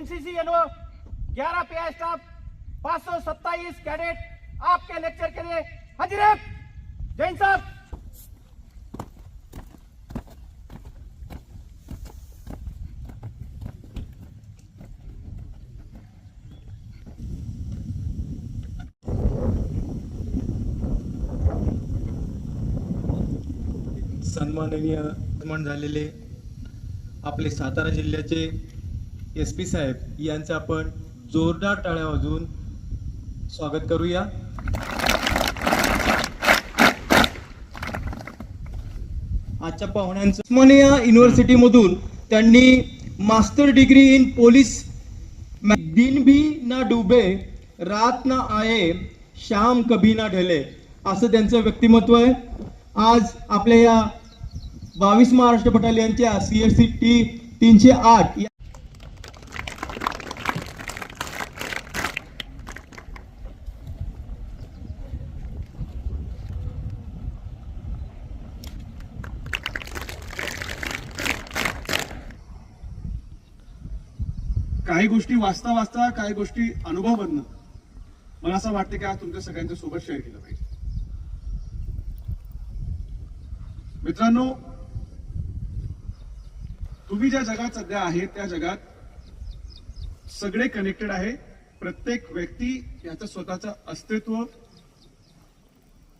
N C C N O ग्यारह P staff पाँच सौ सत्ताईस कैडेट आपके लेक्चर के लिए हाजिर है। जैन साहब। सन्माननीय निर्माण झालेले आपले सातारा जिल्ह्याचे एस पी साहेब यांचं आपण जोरदार टाळ्या वाजून स्वागत करूया. आजच्या पाहुण्यांचं उस्मानिया युनिव्हर्सिटीमधून त्यांनी मास्टर डिग्री इन पोलीस दिन भी ना डुबे रात ना आये शाम कभी ना ढले असं त्यांचं व्यक्तिमत्व आहे. आज आपल्या या बावीस महाराष्ट्र बटालियनच्या सी एस सी टी तीनशे आठ काही गोष्टी वाचता वाचता काही गोष्टी अनुभव बनणं. मला असं वाटतं की आज तुमच्या सगळ्यांच्या सोबत शेअर केलं पाहिजे. मित्रांनो तुम्ही ज्या जगात सध्या आहे त्या जगात सगळे कनेक्टेड आहे. प्रत्येक व्यक्ती याचं स्वतःचं अस्तित्व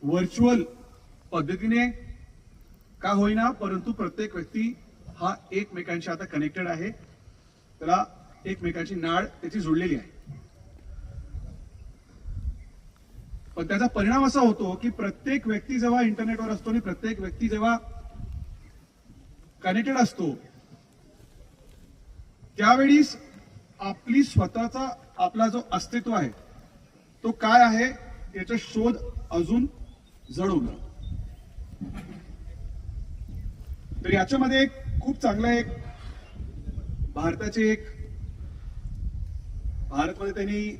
व्हर्च्युअल पद्धतीने का होईना परंतु प्रत्येक व्यक्ती हा एकमेकांशी आता कनेक्टेड आहे. त्याला एकमेकांची नाळ त्याची जुळलेली आहे. पण त्याचा परिणाम असा होतो की प्रत्येक व्यक्ती जेव्हा इंटरनेटवर असतो आणि प्रत्येक व्यक्ती जेव्हा कनेक्टेड असतो त्यावेळी आपली स्वतःचा आपला जो अस्तित्व आहे तो काय आहे याचा शोध अजून जड तर याच्यामध्ये एक खूप चांगला एक भारताचे एक भारतमध्ये त्यांनी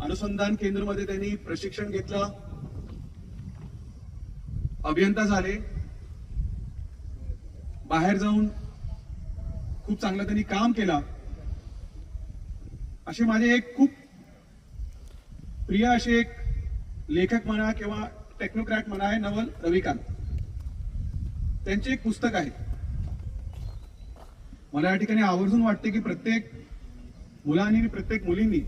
अनुसंधान केंद्रमध्ये त्यांनी प्रशिक्षण घेतलं. अभियंता झाले. बाहेर जाऊन खूप चांगलं त्यांनी काम केलं. असे माझे एक खूप प्रिय असे एक लेखक म्हणा किंवा टेक्नोक्रॅट म्हणा आहे नवल रविकांत. त्यांचे एक पुस्तक आहे. मला या ठिकाणी आवर्जून वाटते की प्रत्येक मुलांनी आणि प्रत्येक मुलींनी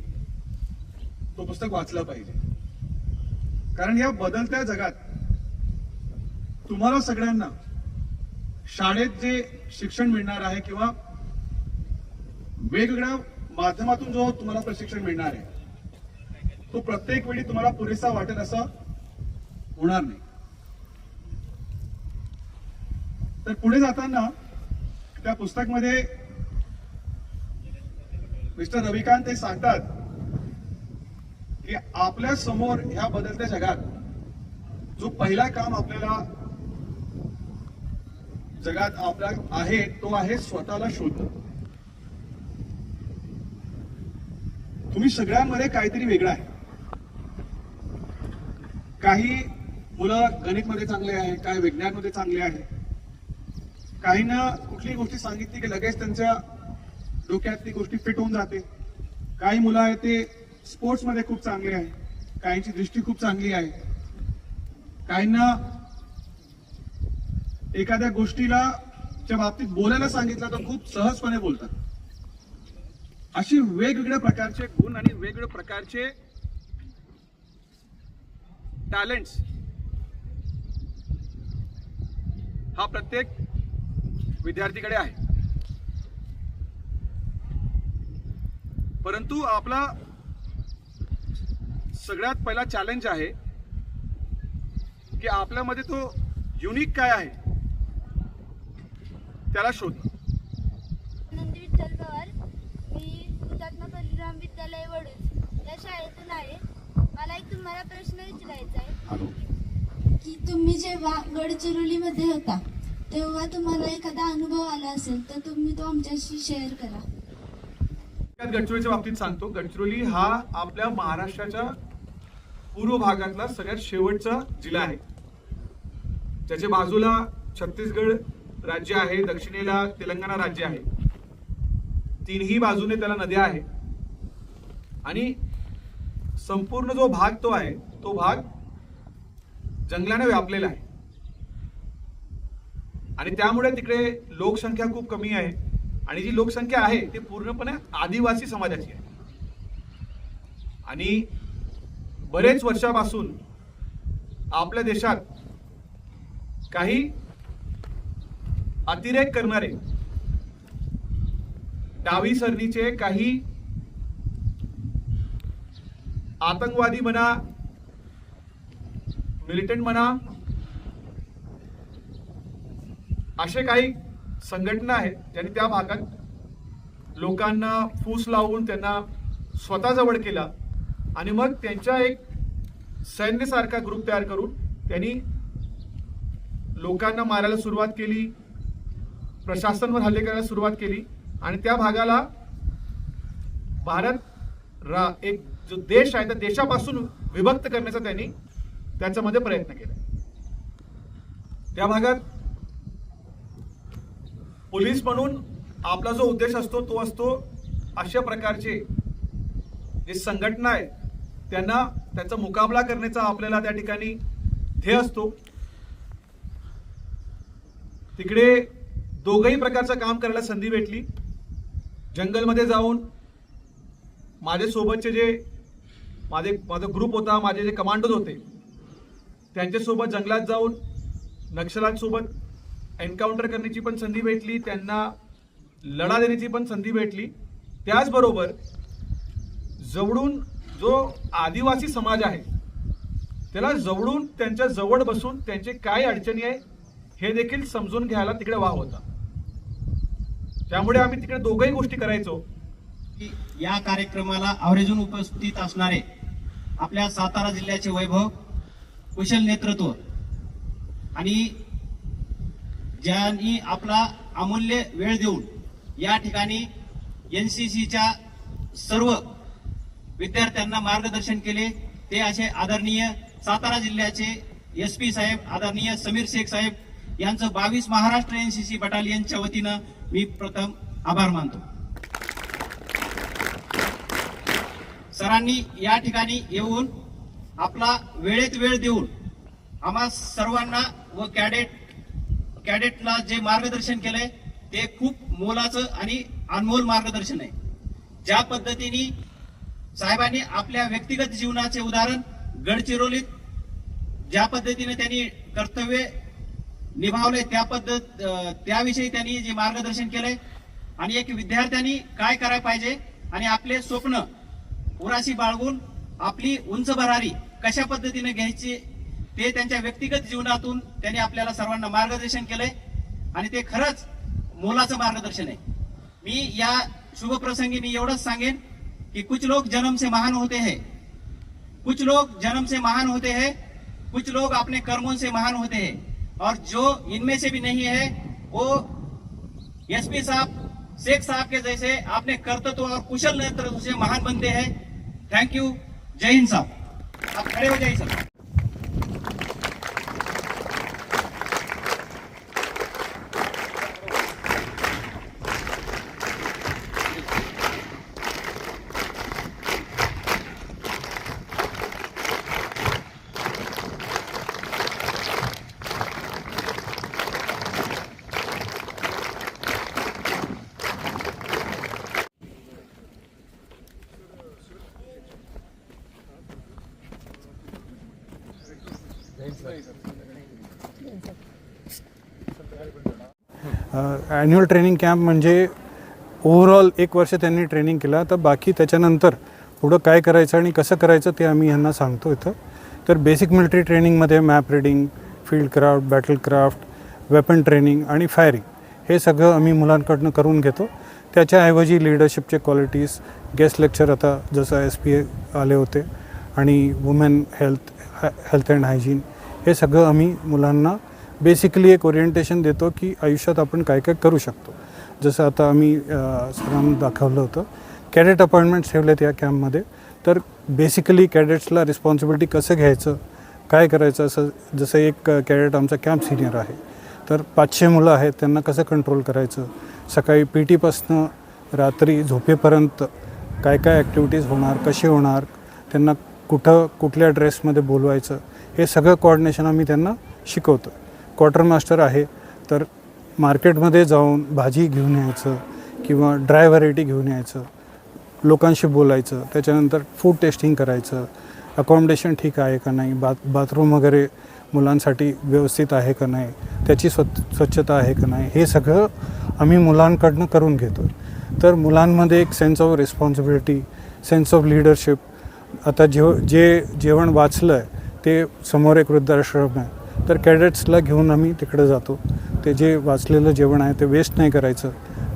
तो पुस्तक वाचलं पाहिजे. कारण या बदलत्या जगात तुम्हाला सगळ्यांना शाळेत जे शिक्षण मिळणार आहे किंवा वेगवेगळ्या माध्यमातून जो तुम्हाला प्रशिक्षण मिळणार आहे तो प्रत्येक वेळी तुम्हाला पुरेसा वाटेल असं होणार नाही. तर पुढे जाताना त्या पुस्तकमध्ये मिस्टर रविकांत ते सांगतात की आपल्यासमोर ह्या बदलत्या जगात जो पहिला काम आपल्याला जगात आपला आहे तो आहे स्वतःला शोधणं. तुम्ही सगळ्यांमध्ये काहीतरी वेगळं आहे. काही मुलं गणितमध्ये चांगले आहे काही विज्ञानमध्ये चांगले आहे. काहींना कुठली गोष्टी सांगितली की लगेच त्यांच्या डोक्यात ती गोष्टी फिट होऊन जाते. काही मुलं आहेत ते स्पोर्ट्समध्ये खूप चांगले आहे काहींची दृष्टी खूप चांगली आहे. काहींना एखाद्या गोष्टीला च्या बाबतीत बोलायला सांगितलं तर खूप सहजपणे बोलतात. अशी वेगवेगळ्या प्रकारचे गुण आणि वेगवेगळ्या प्रकारचे टॅलेंट्स हा प्रत्येक विद्यार्थीकडे आहे. परंतु आपला सगळ्यात पहिला चॅलेंज आहे की आपल्यामध्ये तो युनिक काय आहे त्याला शोधणं. आनंदी विठ्ठल पवार मी हुतात्मा परशुराम विद्यालय वडूज या शाळेतून आहे. मला एक तुम्हाला प्रश्न विचारायचा आहे. की तुम्ही जेव्हा गडचिरोलीमध्ये होता तेव्हा तुम्हाला एखादा अनुभव आला असेल तर तुम्ही तो आमच्याशी शेअर करा. गडचिरोलीच्या बाबतीत सांगतो. गडचिरोली हा आपल्या महाराष्ट्राच्या पूर्व भागातला सगळ्यात शेवटचा जिल्हा आहे. ज्याच्या बाजूला छत्तीसगड राज्य आहे दक्षिणेला तेलंगणा राज्य आहे. तीनही बाजूने त्याला नद्या आहे आणि संपूर्ण जो भाग तो आहे तो भाग जंगलाने व्यापलेला आहे. आणि त्यामुळे तिकडे लोकसंख्या खूप कमी आहे. आणि जी लोकसंख्या आहे ती पूर्णपणे आदिवासी समाजाची आहे. आणि बरेच वर्षापासून आपल्या देशात काही अतिरेक करणारे डावी सरणीचे काही आतंकवादी म्हणा मिलिटंट म्हणा असे काही संघटना आहेत ज्यांनी त्या भागात लोकांना फूस लावून त्यांना स्वतःजवळ केला. आणि मग त्यांच्या एक सैन्यसारखा ग्रुप तयार करून त्यांनी लोकांना मारायला सुरुवात केली प्रशासनवर हल्ले करायला सुरुवात केली. आणि त्या भागाला भारत रा एक जो देश आहे त्या देशापासून विभक्त करण्याचा त्यांनी त्याच्यामध्ये प्रयत्न केला. त्या भागात पोलीस म्हणून आपला जो उद्देश असतो तो असतो अशा प्रकारचे जे संघटना आहे त्यांना त्याचा मुकाबला करण्याचा आपल्याला त्या ठिकाणी ध्येय असतो. तिकडे दोघही प्रकारचं काम करायला संधी भेटली. जंगलमध्ये जाऊन माझे सोबतचे जे माझे माझा ग्रुप होता माझे जे कमांडोज होते त्यांच्यासोबत जंगलात जाऊन नक्षलांसोबत एन्काउंटर करण्याची पण संधी भेटली त्यांना लढा देण्याची पण संधी भेटली. त्याचबरोबर जवळून जो आदिवासी समाज आहे त्याला जवळून त्यांच्या जवळ बसून त्यांचे काय अडचणी आहे हे देखील समजून घ्यायला तिकडे वाव होता. त्यामुळे आम्ही तिकडे दोघही गोष्टी करायचो. या कार्यक्रमाला आवर्जून उपस्थित असणारे आपल्या सातारा जिल्ह्याचे वैभव कुशल नेतृत्व आणि ज्यांनी आपला अमूल्य वेळ देऊन या ठिकाणी एन सी सीच्या सर्व विद्यार्थ्यांना मार्गदर्शन केले ते असे आदरणीय सातारा जिल्ह्याचे एस पी साहेब आदरणीय समीर शेख साहेब यांचं बावीस महाराष्ट्र एन सी सी बटालियनच्या वतीनं मी प्रथम आभार मानतो. सरांनी या ठिकाणी येऊन आपला वेळेत वेळ देऊन आम्हा सर्वांना व कॅडेट कॅडेटला जे मार्गदर्शन केलंय ते खूप मोलाचं आणि अनमोल मार्गदर्शन आहे. ज्या पद्धतीने साहेबांनी आपल्या व्यक्तिगत जीवनाचे उदाहरण गडचिरोलीत ज्या पद्धतीने त्यांनी कर्तव्य निभावले त्या पद्धत त्याविषयी त्यांनी जे मार्गदर्शन केलंय आणि एक विद्यार्थ्यांनी काय करायला पाहिजे आणि आपले स्वप्न उराशी बाळगून आपली उंच भरारी कशा पद्धतीने घ्यायची ते त्यांच्या व्यक्तिगत जीवनातून त्यांनी आपल्याला सर्वांना मार्गदर्शन केलंय. आणि ते खरंच मोलाचं मार्गदर्शन आहे. मी या शुभ प्रसंगी मी एवढंच सांगेन कि कुछ लोग जन्म से महान होते हैं. कुछ लोग जन्म से महान होते हैं कुछ लोग अपने कर्मों से महान होते हैं. और जो इनमें से भी नहीं है वो एसपी साहब शेख साहब के जैसे अपने कर्तृत्व और कुशल नेतृत्व से महान बनते हैं. थैंक यू जय हिंद साहब. आप खड़े हो जाइए सर ॲन्युअल ट्रेनिंग कॅम्प म्हणजे ओव्हरऑल एक वर्ष त्यांनी ट्रेनिंग केलं. तर बाकी त्याच्यानंतर पुढं काय करायचं आणि कसं करायचं ते आम्ही ह्यांना सांगतो इथं. तर बेसिक मिलिटरी ट्रेनिंगमध्ये map reading field craft battle craft weapon training आणि फायरिंग हे सगळं आम्ही मुलांकडनं करून घेतो. त्याच्याऐवजी लिडरशिपचे क्वालिटीज गेस्ट लेक्चर आता जसं एस पी आले होते आणि women health health and hygiene हे सगळं आम्ही मुलांना बेसिकली एक ओरिएंटेशन देतो की आयुष्यात आपण काय काय करू शकतो. जसं आता आम्ही सरांना दाखवलं होतं कॅडेट अपॉइंटमेंट्स ठेवलेत या कॅम्पमध्ये. तर बेसिकली कॅडेट्सला रिस्पॉन्सिबिलिटी कसं घ्यायचं काय करायचं असं जसं एक कॅडेट आमचा कॅम्प सिनियर आहे. तर पाचशे मुलं आहेत त्यांना कसं कंट्रोल करायचं सकाळी पी टीपासनं रात्री झोपेपर्यंत काय काय ॲक्टिव्हिटीज होणार कशी होणार त्यांना कुठं कुठल्या ड्रेसमध्ये बोलवायचं हे सगळं कोऑर्डिनेशन आम्ही त्यांना शिकवतो क्वार्टर मास्टर आहे तर मार्केटमध्ये जाऊन भाजी घेऊन यायचं किंवा ड्राय व्हरायटी घेऊन यायचं लोकांशी बोलायचं त्याच्यानंतर फूड टेस्टिंग करायचं अकॉमडेशन ठीक आहे का नाही बाथ बाथरूम वगैरे मुलांसाठी व्यवस्थित आहे का नाही त्याची स्वच्छ स्वच्छता आहे का नाही हे सगळं आम्ही मुलांकडनं करून घेतो. तर मुलांमध्ये एक sense of responsibility sense of leadership आता जेव जे जेवण वाचलं आहे ते समोर एक वृद्धाश्रम आहे. तर कॅडेट्सला घेऊन आम्ही तिकडे जातो. ते जे वाचलेलं जेवण आहे ते वेस्ट नाही करायचं.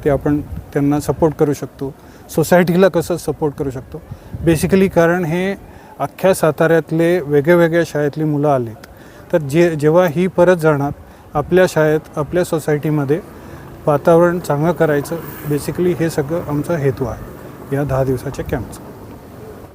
ते आपण त्यांना सपोर्ट करू शकतो. सोसायटीला कसं सपोर्ट करू शकतो? बेसिकली कारण हे अख्ख्या साताऱ्यातले वेगळ्या वेगळ्या शाळेतली मुलं आलीत. तर जे जेव्हा ही परत जाणार आपल्या शाळेत आपल्या सोसायटीमध्ये वातावरण चांगलं करायचं बेसिकली हे सगळं आमचा हेतू आहे. या दहा दिवसाच्या कॅम्पचा